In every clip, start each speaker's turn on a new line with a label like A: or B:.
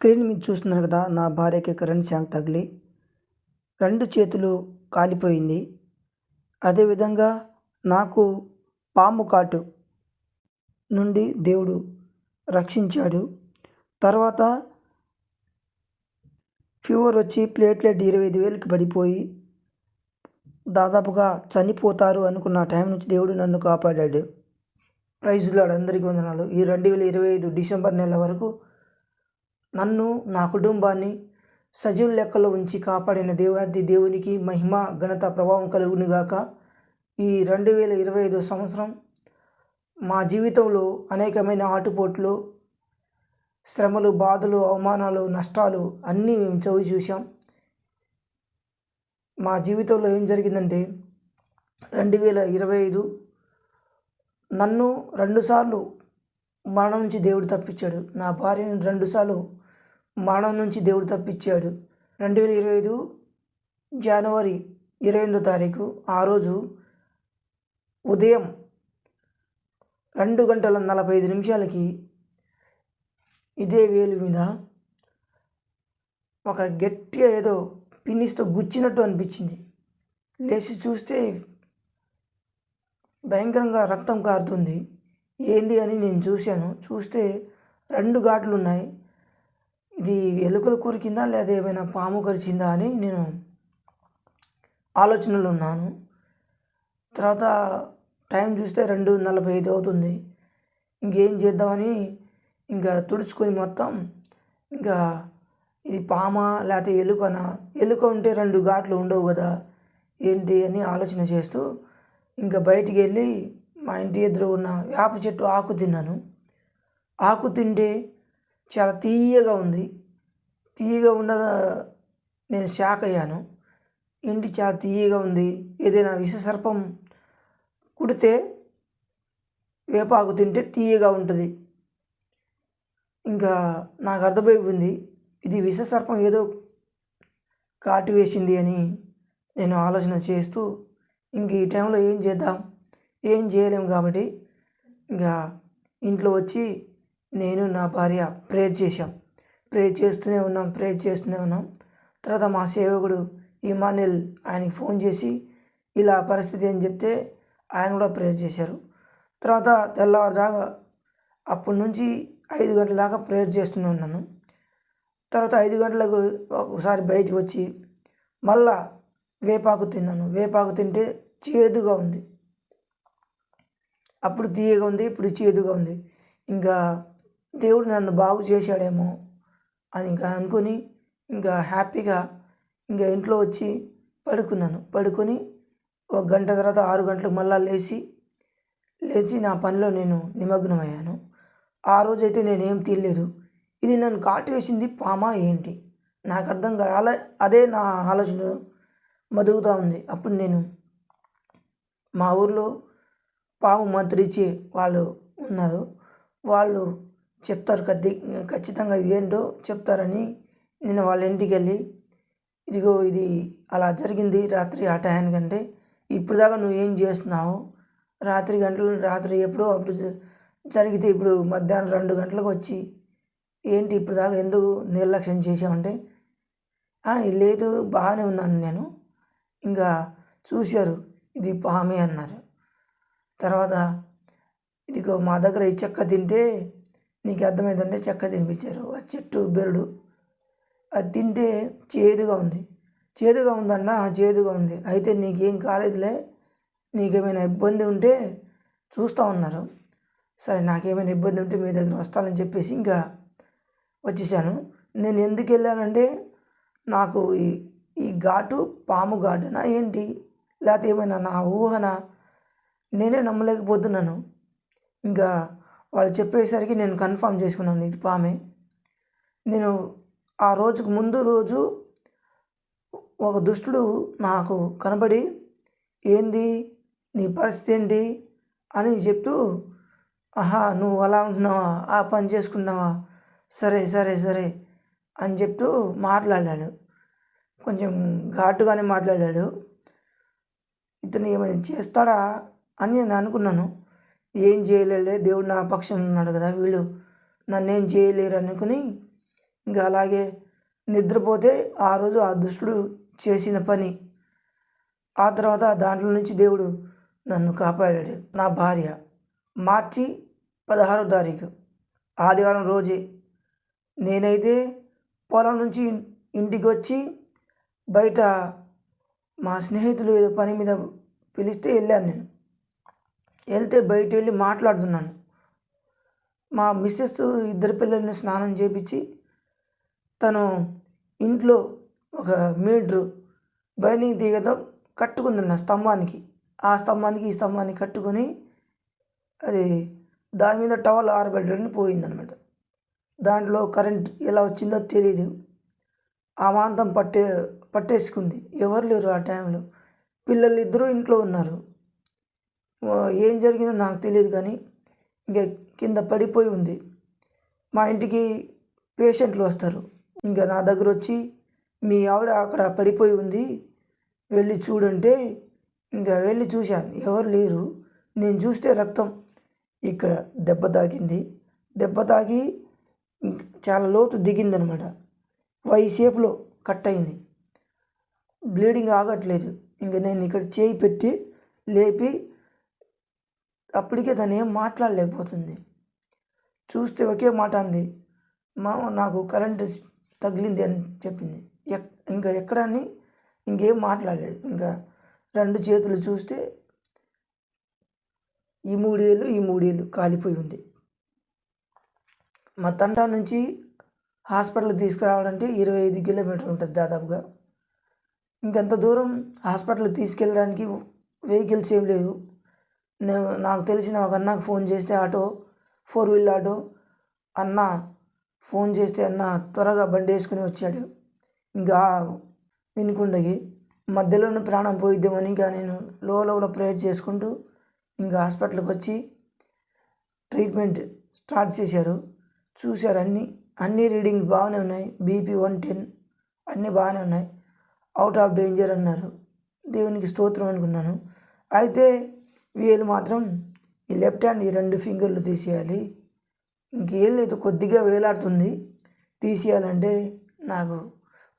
A: Screen మీద చూస్తున్నారు కదా నా భార్యకి కరెంట్ షాక్ తగిలి రెండు చేతులు కాలిపోయింది. అదేవిధంగా నాకు పాము కాటు నుండి దేవుడు రక్షించాడు. తర్వాత ఫీవర్ వచ్చి ప్లేట్లెట్ ఇరవై ఐదు వేలకు పడిపోయి దాదాపుగా చనిపోతారు అనుకున్న టైం నుంచి దేవుడు నన్ను కాపాడాడు. ప్రైజ్లాడు అందరికీ వందనాలు. ఈ రెండు వేల ఇరవై ఐదు డిసెంబర్ నెల వరకు నన్ను నా కుటుంబాన్ని సజీవ లెక్కలో ఉంచి కాపాడిన దేవాది దేవునికి మహిమ ఘనత ప్రభావం కలుగునిగాక. ఈ రెండు వేల ఇరవై ఐదు సంవత్సరం మా జీవితంలో అనేకమైన ఆటుపోట్లు శ్రమలు బాధలు అవమానాలు నష్టాలు అన్నీ మేము చవి చూసాం మా జీవితంలో ఏం జరిగిందంటే రెండు వేల ఇరవై ఐదు నన్ను రెండుసార్లు మరణం నుంచి దేవుడు తప్పించాడు. నా భార్యను రెండుసార్లు మరణం నుంచి దేవుడు తప్పించాడు. రెండు వేల ఇరవై ఐదు జనవరి ఇరవై ఎనిమిదో తారీఖు ఆ రోజు ఉదయం రెండు గంటల నలభై ఐదు నిమిషాలకి ఇదే వేలు మీద ఒక గట్టిగా ఏదో పిన్నిస్తో గుచ్చినట్టు అనిపించింది. లేచి చూస్తే భయంకరంగా రక్తం కారుతుంది. ఏంది అని నేను చూశాను. చూస్తే రెండు ఘాట్లు ఉన్నాయి ఇది ఎలుకల కొరికిందా లేదా ఏమైనా పాము కరిచిందా అని నేను ఆలోచనలు ఉన్నాను. తర్వాత టైం చూస్తే రెండు నలభై ఐదు అవుతుంది. ఇంకేం చేద్దామని ఇంకా తుడుచుకొని మొత్తం ఇంకా ఇది పామా లేకపోతే ఎలుకనా? ఎలుక ఉంటే రెండు ఘాట్లు ఉండవు కదా. ఏంటి అని ఆలోచన చేస్తూ ఇంకా బయటికి వెళ్ళి మా ఇంటి ఎదురు ఉన్న వేప చెట్టు ఆకు తిన్నాను. ఆకు తింటే చాలా తీయగా ఉంది. తీయగా ఉండగా నేను షాక్ అయ్యాను. ఇంటి చాలా తీయగా ఉంది. ఏదైనా విషసర్పం కుడితే వేపాకు తింటే తీయగా ఉంటుంది. ఇంకా నాకు అర్థమైపోయింది. ఇది విషసర్పం ఏదో కాటు వేసింది అని నేను ఆలోచన చేస్తూ ఇంక ఈ టైంలో ఏం చేద్దాం? ఏం చేయలేము కాబట్టి ఇంకా ఇంట్లో వచ్చి నేను నా భార్య ప్రేయర్ చేశాం. ప్రేయర్ చేస్తూనే ఉన్నాం ప్రేయర్ చేస్తూనే ఉన్నాం. తర్వాత మా సేవకుడు ఇమానుయల్ ఆయనకి ఫోన్ చేసి ఇలా పరిస్థితి అని చెప్తే ఆయన కూడా ప్రేయర్ చేశారు. తర్వాత తెల్లవారుదాకా అప్పటి నుంచి ఐదు గంటల దాకా ప్రేయర్ చేస్తూనే ఉన్నాను. తర్వాత ఐదు గంటలకు ఒకసారి బయటికి వచ్చి మళ్ళా వేపాకు తిన్నాను. వేపాకు తింటే చేదుగా ఉంది. అప్పుడు తీయగా ఉంది ఇప్పుడు చేదుగా ఉంది. ఇంకా దేవుడు నన్ను బాగు చేశాడేమో అని ఇంకా అనుకొని ఇంకా హ్యాపీగా ఇంకా ఇంట్లో వచ్చి పడుకున్నాను. పడుకొని ఒక గంట తర్వాత ఆరు గంటలకు మళ్ళా లేచి లేచి నా పనిలో నేను నిమగ్నమయ్యాను. ఆ రోజైతే నేనేం తీయలేదు. ఇది నన్ను కాటు వేసింది పామా ఏంటి? నాకు అర్థం కాలే అదే నా ఆలోచన మదుగుతూ ఉంది. అప్పుడు నేను మా ఊర్లో పాము మంత్రించి వాళ్ళు ఉన్నారు. వాళ్ళు చెప్తారు కద్ది ఖచ్చితంగా ఇది ఏంటో చెప్తారని నేను వాళ్ళ ఇంటికి వెళ్ళి ఇదిగో ఇది అలా జరిగింది రాత్రి ఆ టయానికంటే ఇప్పుడు దాకా నువ్వు ఏం చేస్తున్నావు? రాత్రి గంటలు రాత్రి ఎప్పుడో అప్పుడు జరిగితే ఇప్పుడు మధ్యాహ్నం రెండు గంటలకు వచ్చి ఏంటి ఇప్పుడు దాకా ఎందుకు నిర్లక్ష్యం చేసామంటే లేదు బాగానే ఉన్నాను నేను. ఇంకా చూశారు ఇది పామే అన్నారు. తర్వాత ఇదిగో మా దగ్గర ఈ చెక్క తింటే నీకు అర్థమైందంటే చెక్క తినిపించారు. ఆ చెట్టు బెరడు. అది తింటే చేదుగా ఉంది. చేదుగా ఉందన్న చేదుగా ఉంది. అయితే నీకేం కాలేదులే. నీకేమైనా ఇబ్బంది ఉంటే చూస్తూ ఉన్నారు. సరే నాకేమైనా ఇబ్బంది ఉంటే మీ దగ్గర వస్తానని చెప్పేసి ఇంకా వచ్చేసాను. నేను ఎందుకు వెళ్ళానంటే నాకు ఈ ఈ ఘాటు పాము ఘాటునా ఏంటి? లేకపోతే ఏమైనా నా ఊహన? నేనే నమ్మలేకపోతున్నాను. ఇంకా వాళ్ళు చెప్పేసరికి నేను కన్ఫామ్ చేసుకున్నాను ఇది పామే. నేను ఆ రోజుకు ముందు రోజు ఒక దుష్టుడు నాకు కనబడి ఏంది? నీ పరిస్థితి ఏంటి? అని చెప్తూ ఆహా నువ్వు అలా ఉంటున్నావా? ఆ పని చేసుకున్నావా సరే సరే సరే. అని చెప్తూ మాట్లాడాడు. కొంచెం ఘాటుగానే మాట్లాడాడు. ఇతను ఏమైనా చేస్తాడా? అని నేను అనుకున్నాను. ఏం చేయలేడే దేవుడు నా పక్షం ఉన్నాడు కదా వీళ్ళు నన్ను ఏం చేయలేరు అనుకుని ఇంకా అలాగే నిద్రపోతే ఆ రోజు ఆ దుష్టుడు చేసిన పని. ఆ తర్వాత దాంట్లో నుంచి దేవుడు నన్ను కాపాడాడు. నా భార్య. మార్చి పదహారో తారీఖు ఆదివారం రోజే నేనైతే పొలం నుంచి ఇంటికి వచ్చి బయట మా స్నేహితులు ఏదో పని మీద పిలిస్తే వెళ్ళాను నేను. వెళ్తే బయట వెళ్ళి మాట్లాడుతున్నాను. మా మిస్సెస్ ఇద్దరు పిల్లల్ని స్నానం చేపించి తను ఇంట్లో ఒక మీటరు బైనింగ్ తీగతో కట్టుకుంది స్తంభానికి. ఆ స్తంభానికి ఈ స్తంభానికి కట్టుకొని అది దాని మీద టవల్ ఆరబెట్టడానికి పోయిందనమాట దాంట్లో కరెంట్ ఎలా వచ్చిందో తెలియదు ఆ మాంతం పట్టే పట్టేసుకుంది. ఎవరు లేరు ఆ టైంలో. పిల్లలు ఇద్దరూ ఇంట్లో ఉన్నారు. ఏం జరిగిందో నాకు తెలియదు కానీ ఇంకా కింద పడిపోయి ఉంది. మా ఇంటికి పేషెంట్లు వస్తారు. ఇంకా నా దగ్గర వచ్చి మీ ఆవిడ అక్కడ పడిపోయి ఉంది. వెళ్ళి చూడంటే ఇంకా వెళ్ళి చూశాను. ఎవరు లేరు. నేను చూస్తే రక్తం ఇక్కడ దెబ్బ తాకింది. దెబ్బ తాకి చాలా లోతు దిగిందనమాట. వై షేప్లో కట్ అయింది. బ్లీడింగ్ ఆగట్లేదు. ఇంకా నేను ఇక్కడ చేయి పెట్టి లేపి అప్పటికే తను ఏం మాట్లాడలేకపోతుంది. చూస్తే ఒకే మాట అంది మా నాకు కరెంటు తగిలింది అని చెప్పింది. ఎక్ ఇంకా ఎక్కడ అని ఇంకేం మాట్లాడలేదు. ఇంకా రెండు చేతులు చూస్తే ఈ మూడేళ్ళు ఈ మూడేళ్ళు కాలిపోయి ఉంది. మా తండా నుంచి హాస్పిటల్ తీసుకురావాలంటే ఇరవై ఐదు కిలోమీటర్లు ఉంటుంది దాదాపుగా. ఇంకెంత దూరం హాస్పిటల్ తీసుకెళ్ళడానికి వెహికల్స్ ఏం లేవు. నేను నాకు తెలిసిన ఒక అన్నకు ఫోన్ చేస్తే ఆటో ఫోర్ వీల్ ఆటో. అన్న ఫోన్ చేస్తే అన్న త్వరగా బండి వేసుకుని వచ్చాడు. ఇంకా వినుకుండగి మధ్యలోనే ప్రాణం పోయిద్దామని ఇంకా నేను లోపల ప్రేయర్ చేసుకుంటూ ఇంకా హాస్పిటల్కి వచ్చి ట్రీట్మెంట్ స్టార్ట్ చేశారు. చూశారు అన్నీ అన్ని రీడింగ్ బాగానే ఉన్నాయి. బీపీ వన్ టెన్ అన్నీ బాగానే ఉన్నాయి. అవుట్ ఆఫ్ డేంజర్ అన్నారు. దేవునికి స్తోత్రం అనుకున్నాను. అయితే వీళ్ళు మాత్రం ఈ లెఫ్ట్ హ్యాండ్ ఈ రెండు ఫింగర్లు తీసేయాలి. ఇంకేం లేదు కొద్దిగా వేలాడుతుంది. తీసేయాలంటే నాకు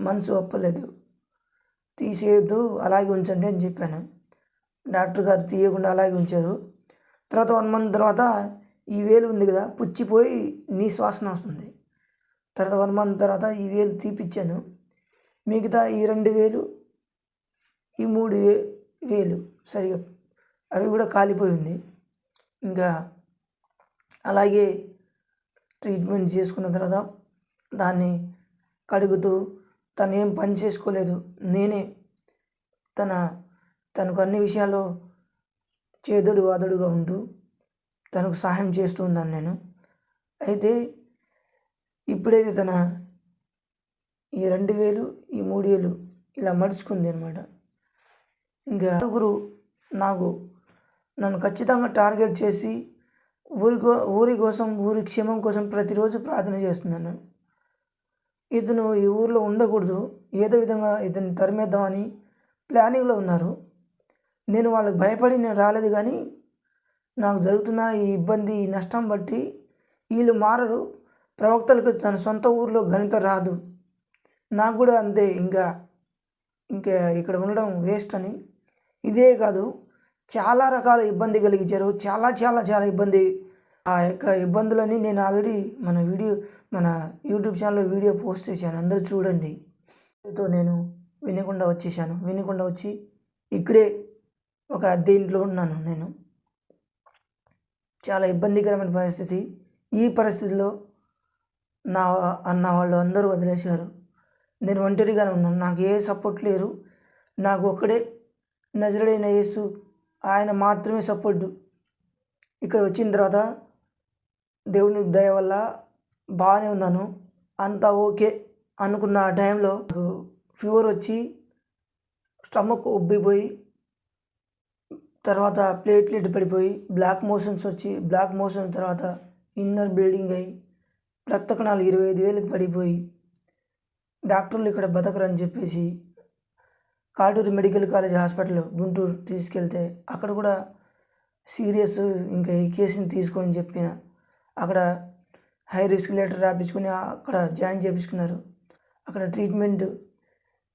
A: మనసు ఒప్పలేదు. తీసేయద్దు అలాగే ఉంచండి అని చెప్పాను. డాక్టర్ గారు తీయకుండా అలాగే ఉంచారు. తర్వాత వన్ మంత్ తర్వాత ఈ వేలు ఉంది కదా పుచ్చిపోయి నీ శ్వాసన వస్తుంది. తర్వాత వన్ మంత్ తర్వాత ఈ వేలు తీపిచ్చాను. మిగతా ఈ రెండు వేలు ఈ మూడు వే వేలు సరిగా అవి కూడా కాలిపోయింది ఇంకా అలాగే ట్రీట్మెంట్ చేసుకున్న తర్వాత దాన్ని కడుగుతూ తను ఏం పని చేసుకోలేదు. నేనే తన తనకు అన్ని విషయాల్లో చేదుడు వాదుడుగా ఉంటూ తనకు సహాయం చేస్తూ ఉన్నాను నేను. అయితే ఇప్పుడైతే తన ఈ రెండు వేలు ఈ మూడు వేలు ఇలా మడుచుకుంది అనమాట ఇంకా నలుగురు నాకు నన్ను ఖచ్చితంగా టార్గెట్ చేసి ఊరి ఊరి కోసం ఊరి క్షేమం కోసం ప్రతిరోజు ప్రార్థన చేస్తున్నాను. ఇతను ఈ ఊర్లో ఉండకూడదు. ఏదో విధంగా ఇతన్ని తరిమేద్దామని ప్లానింగ్లో ఉన్నారు. నేను వాళ్ళకి భయపడి నేను రాలేదు కానీ నాకు జరుగుతున్న ఈ ఇబ్బంది ఈ నష్టం బట్టి వీళ్ళు మారరు. ప్రవక్తలకు తన సొంత ఊర్లో ఘనత రాదు. నాకు కూడా అంతే. ఇంకా ఇంకా ఇక్కడ ఉండడం వేస్ట్ అని. ఇదే కాదు. చాలా రకాల ఇబ్బంది కలిగించారు. చాలా చాలా చాలా ఇబ్బంది. ఆ యొక్క ఇబ్బందులని నేను ఆల్రెడీ మన వీడియో మన యూట్యూబ్ ఛానల్లో వీడియో పోస్ట్ చేశాను. అందరూ చూడండి. తో నేను వినకుండా వచ్చేసాను. వినకుండా వచ్చి ఇక్కడే ఒక అద్దె ఇంట్లో ఉన్నాను నేను. చాలా ఇబ్బందికరమైన పరిస్థితి. ఈ పరిస్థితిలో నా అన్న వాళ్ళు అందరూ వదిలేశారు. నేను ఒంటరిగానే ఉన్నాను. నాకు ఏ సపోర్ట్ లేరు. నాకు ఒక్కడే నజరుడైన యేసు ఆయన మాత్రమే సపోర్ట్. ఇక్కడ వచ్చిన తర్వాత దేవుని దయ వల్ల బాగానే ఉన్నాను. అంతా ఓకే అనుకున్న ఆ టైంలో ఫీవర్ వచ్చి స్టమక్ ఉబ్బిపోయి తర్వాత ప్లేట్లెట్ పడిపోయి బ్లాక్ మోషన్స్ వచ్చి బ్లాక్ మోషన్ తర్వాత ఇన్నర్ బ్లీడింగ్ అయ్యి రక్త కణాలు ఇరవై ఐదు వేలకు పడిపోయి డాక్టర్లు ఇక్కడ బతకరని చెప్పేసి Katuri medical college hospital Guntur తీసుకెళ్తే అక్కడ కూడా సీరియస్ ఇంకా ఈ కేసుని తీసుకొని చెప్పిన. అక్కడ హై రిస్క్ లెటర్ రాపించుకుని అక్కడ జాయిన్ చేయించుకున్నారు అక్కడ ట్రీట్మెంట్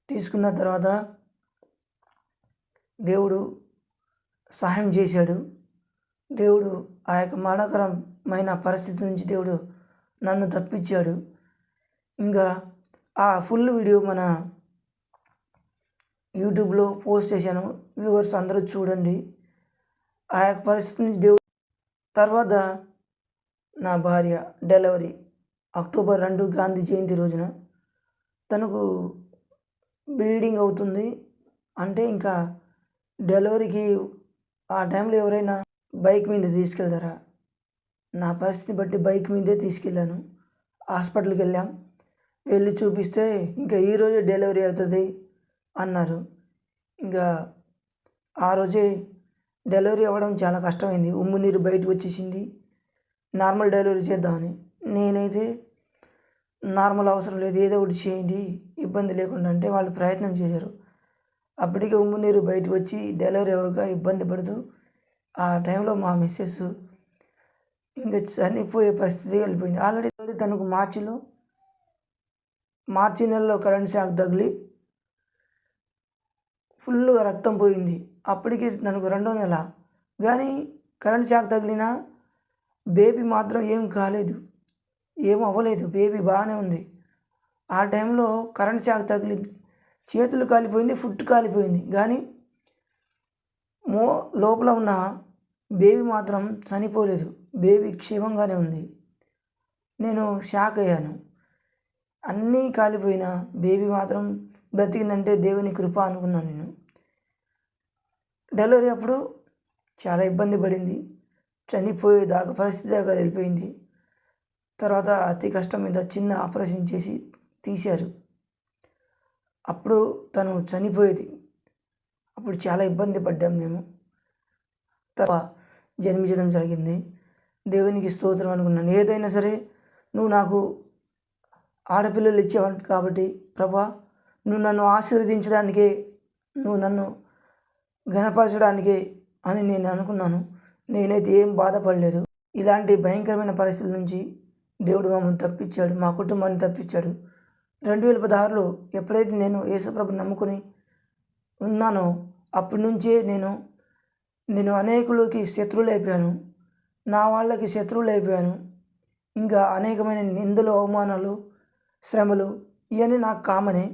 A: తీసుకున్న తర్వాత దేవుడు సహాయం చేశాడు. దేవుడు ఆ యొక్క మరణకరమైన పరిస్థితి నుంచి దేవుడు నన్ను తప్పించాడు. ఇంకా ఆ ఫుల్ వీడియో మన యూట్యూబ్లో పోస్ట్ చేశాను. వ్యూవర్స్ అందరూ చూడండి. ఆ యొక్క పరిస్థితి నుంచి దేవుడు తర్వాత నా భార్య డెలివరీ అక్టోబర్ రెండు గాంధీ జయంతి రోజున తనకు బ్లీడింగ్ అవుతుంది. అంటే ఇంకా డెలివరీకి ఆ టైంలో ఎవరైనా బైక్ మీద తీసుకెళ్తారా? నా పరిస్థితి బట్టి బైక్ మీదే తీసుకెళ్ళాను. హాస్పిటల్కి వెళ్ళాం. వెళ్ళి చూపిస్తే ఇంకా ఈరోజే డెలివరీ అవుతుంది. అన్నారు. ఇంకా ఆ రోజే డెలివరీ అవ్వడం చాలా కష్టమైంది. ఉమ్ము నీరు బయటకు వచ్చేసింది. నార్మల్ డెలివరీ చేద్దామని. నేనైతే నార్మల్ అవసరం లేదు. ఏదో ఒకటి చేయండి. ఇబ్బంది లేకుండా అంటే వాళ్ళు ప్రయత్నం చేశారు. అప్పటికే ఉమ్ము నీరు బయటకు వచ్చి డెలివరీ అవ్వక ఇబ్బంది పడుతూ ఆ టైంలో మా మిస్సెస్ ఇంకా చనిపోయే పరిస్థితి వెళ్ళిపోయింది. ఆల్రెడీ తనకు మార్చిలో మార్చి నెలలో కరెంట్ షాక్ తగిలి ఫుల్గా రక్తం పోయింది. అప్పటికి తనకు రెండో నెల. కానీ కరెంట్ షాక్ తగిలినా బేబీ మాత్రం ఏం కాలేదు. ఏం అవ్వలేదు. బేబీ బాగానే ఉంది. ఆ టైంలో కరెంట్ షాక్ తగిలింది చేతులు కాలిపోయింది ఫుట్ కాలిపోయింది. కానీ మో లోపల ఉన్న బేబీ మాత్రం చనిపోలేదు. బేబీ క్షేమంగానే ఉంది. నేను షాక్ అయ్యాను. అన్నీ కాలిపోయిన బేబీ మాత్రం బ్రతికిందంటే దేవుని కృప అనుకున్నాను నేను. డెలివరీ అప్పుడు చాలా ఇబ్బంది పడింది. చనిపోయేదాకా పరిస్థితి దాకా వెళ్ళిపోయింది తర్వాత అతి కష్టం మీద చిన్న ఆపరేషన్ చేసి తీశారు. అప్పుడు తను చనిపోయేది. అప్పుడు చాలా ఇబ్బంది పడ్డాం మేము. తర్వాత జన్మించడం జరిగింది. దేవునికి స్తోత్రం అనుకున్నాను. ఏదైనా సరే నువ్వు నాకు ఆడపిల్లలు ఇచ్చేవాడు కాబట్టి ప్రభా నువ్వు నన్ను ఆశీర్వదించడానికే నువ్వు నన్ను ఘనపరచడానికే అని నేను అనుకున్నాను. నేనైతే ఏం బాధపడలేదు. ఇలాంటి భయంకరమైన పరిస్థితుల నుంచి దేవుడు మమ్మల్ని తప్పించాడు మా కుటుంబాన్ని తప్పించాడు. రెండు వేల పదహారులో ఎప్పుడైతే నేను యేసుప్రభు నమ్ముకుని ఉన్నానో అప్పటి నుంచే నేను నేను అనేకులకి శత్రువులు అయిపోయాను. నా వాళ్ళకి శత్రువులు అయిపోయాను. ఇంకా అనేకమైన నిందలు అవమానాలు శ్రమలు ఇవన్నీ నాకు కామనే.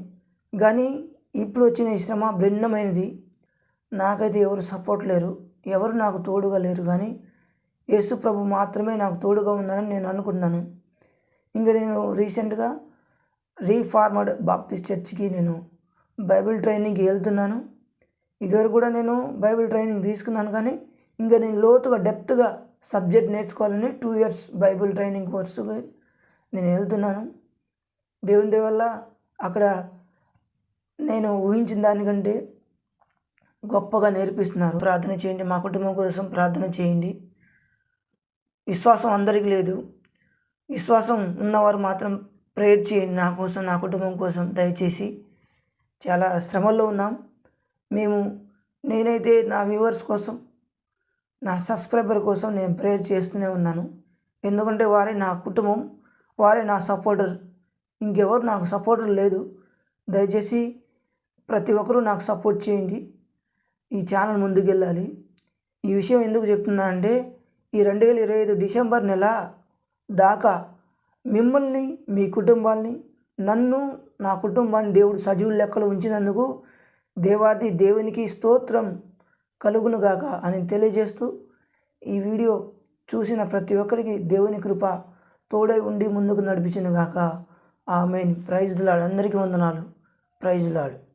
A: కానీ ఇప్పుడు వచ్చిన ఈ శ్రమ భిన్నమైనది. నాకైతే ఎవరు సపోర్ట్ లేరు. ఎవరు నాకు తోడుగా లేరు కానీ యేసు ప్రభు మాత్రమే నాకు తోడుగా ఉన్నారని నేను అనుకుంటున్నాను. ఇంకా నేను రీసెంట్గా రీఫార్మర్డ్ బాప్టిస్ట్ చర్చ్కి నేను బైబిల్ ట్రైనింగ్కి వెళ్తున్నాను. ఇదివరకు కూడా నేను బైబిల్ ట్రైనింగ్ తీసుకున్నాను కానీ ఇంకా నేను లోతుగా డెప్త్గా సబ్జెక్ట్ నేర్చుకోవాలని టూ ఇయర్స్ బైబిల్ ట్రైనింగ్ కోర్సుకి నేను వెళ్తున్నాను. దేవుని వల్ల అక్కడ నేను ఊహించిన దానికంటే గొప్పగా నేర్పిస్తున్నారు. ప్రార్థన చేయండి. మా కుటుంబం కోసం ప్రార్థన చేయండి. విశ్వాసం అందరికీ లేదు. విశ్వాసం ఉన్నవారు మాత్రం ప్రేయర్ చేయండి. నా కోసం నా కుటుంబం కోసం దయచేసి చాలా శ్రమల్లో ఉన్నాం. మేము నేనైతే నా వ్యూవర్స్ కోసం నా సబ్స్క్రైబర్ కోసం నేను ప్రేయర్ చేస్తూనే ఉన్నాను. ఎందుకంటే వారే నా కుటుంబం వారే నా సపోర్టర్. ఇంకెవరు నాకు సపోర్టర్ లేదు. దయచేసి ప్రతి ఒక్కరూ నాకు సపోర్ట్ చేయండి. ఈ ఛానల్ ముందుకెళ్ళాలి. ఈ విషయం ఎందుకు చెప్తున్నానంటే ఈ రెండు వేల ఇరవై ఐదు డిసెంబర్ నెల దాకా మిమ్మల్ని మీ కుటుంబాన్ని నన్ను నా కుటుంబాన్ని దేవుడు సజీవుల లెక్కలు ఉంచినందుకు దేవాది దేవునికి స్తోత్రం కలుగునుగాక అని తెలియజేస్తూ ఈ వీడియో చూసిన ప్రతి ఒక్కరికి దేవుని కృప తోడై ఉండి ముందుకు నడిపించినగాక ఆమెన్. ప్రైజ్ లాడ్ అందరికీ వందనాలు. ప్రైజ్లాడు